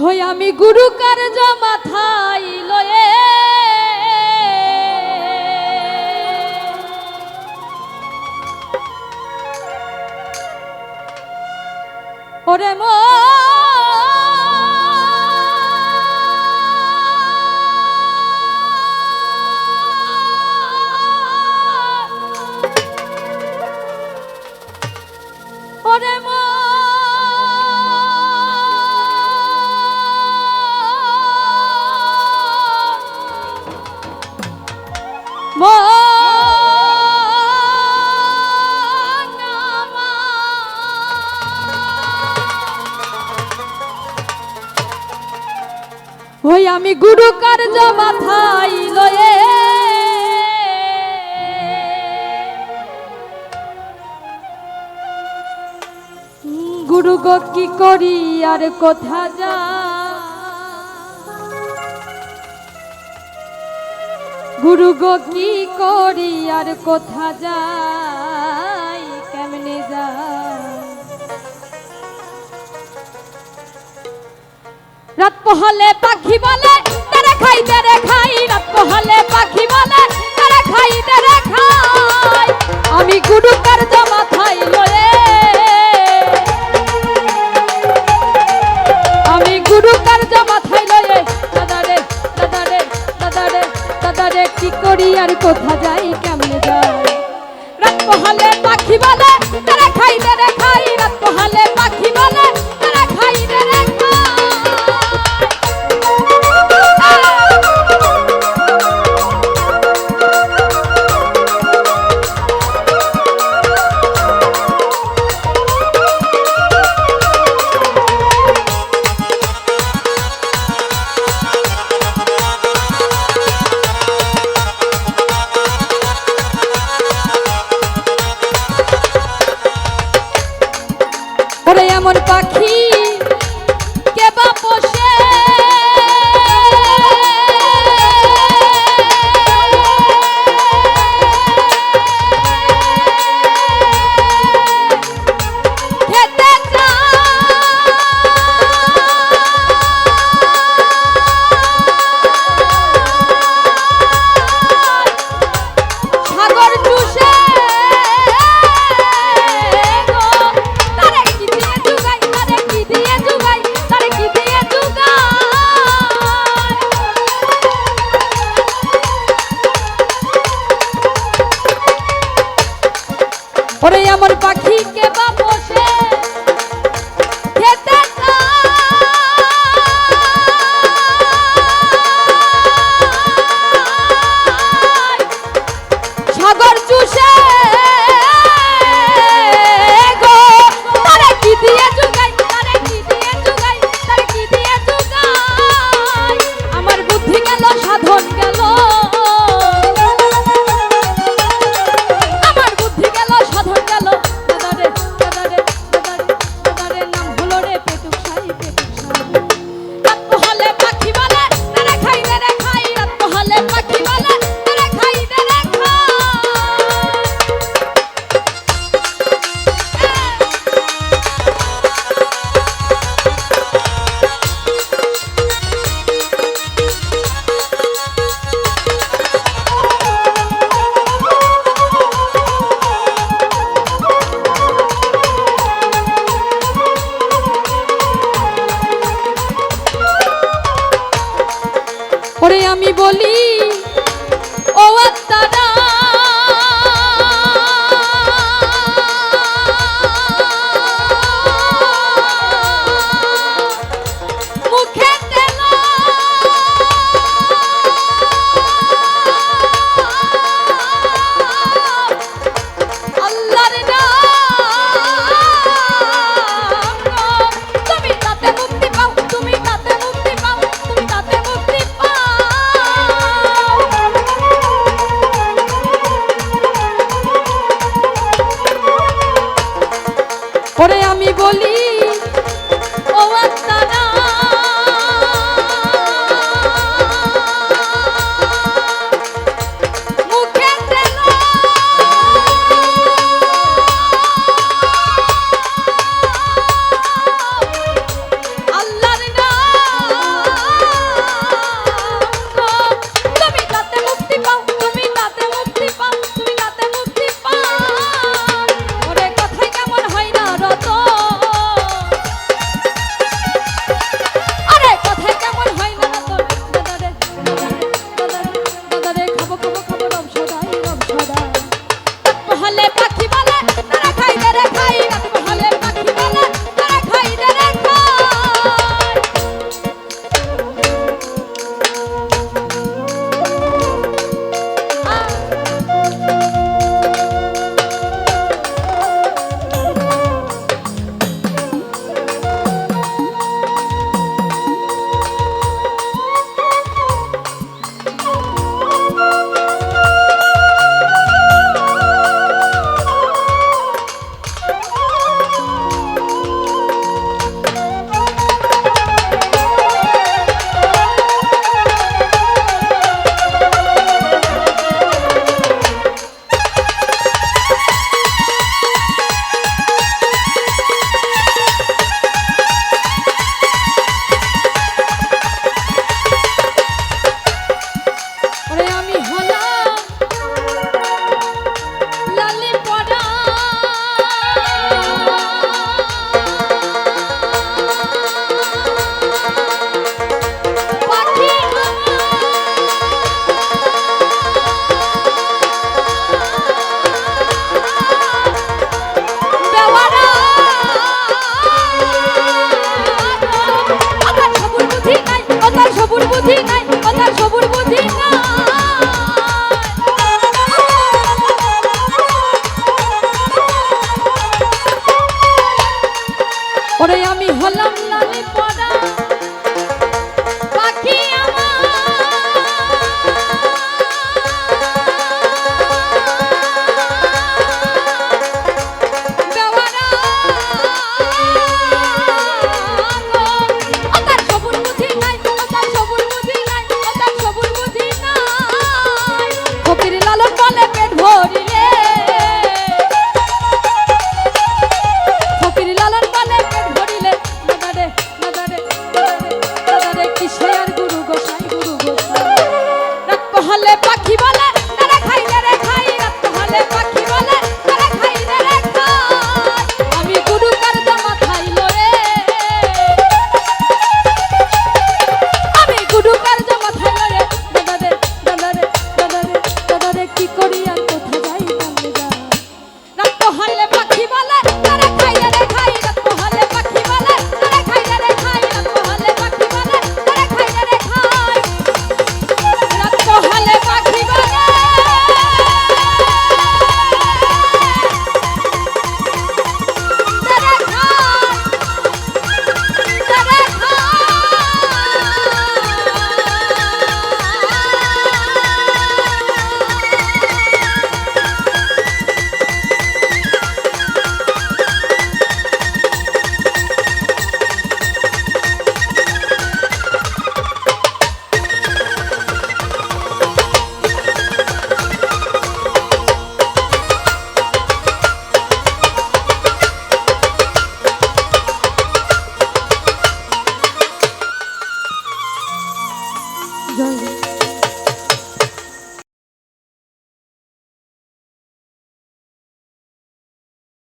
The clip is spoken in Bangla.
হই আমি গুরু কার্য মাথায় লয়ে। ওরে মো। গুরু কার্য লয়ে। গুরু গো, কি করি আর কোথা যা? গুরু গো, কি করি আর কোথা যাই কেমনে যা রাত পোহালে পাখি বলে, তারা খাই তারা খাই। রাত পোহালে পাখি বলে, তারা খাই তারা খাই। আমি গুরু কার্য মাথায় লয়ে। আমি লয়ে। দাদারে দাদারে দাদারে কি করি আর কোথা যাই, কেমনে যাই? রাত পোহালে পাখি বলে ওরে এমন পাখি আমি হলাম লালে